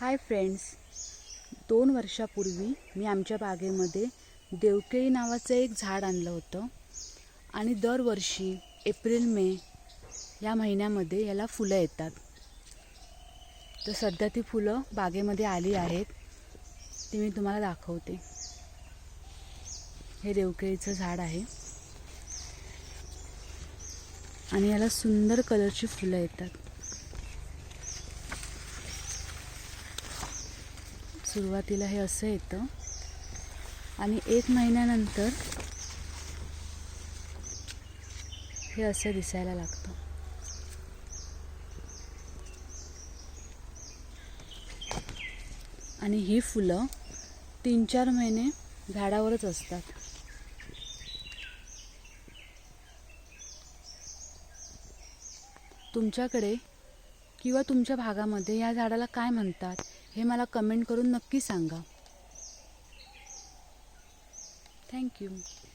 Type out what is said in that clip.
Hi friends दोन वर्षापूर्वी मी आमच्या बागेमध्ये देवकेळी नावाचं एक झाड आणलं होतं. आणि दरवर्षी एप्रिल मे या महिन्यामध्ये याला फुलं येतात. तर सध्या ती फुलं बागेमध्ये आली आहेत. ती मी तुम्हाला दाखवते. हे देवकेळीचं झाड आहे. आणि याला सुंदर कलरची फुलं येतात. सुरुवातीला हे असं येतं. आणि एक महिन्यानंतर हे असं दिसायला लागतं. आणि ही फुलं तीन चार महिने झाडावरच असतात. तुमच्याकडे किंवा तुमच्या भागामध्ये या झाडाला काय म्हणतात हे मला कमेंट करून नक्की सांगा. थँक्यू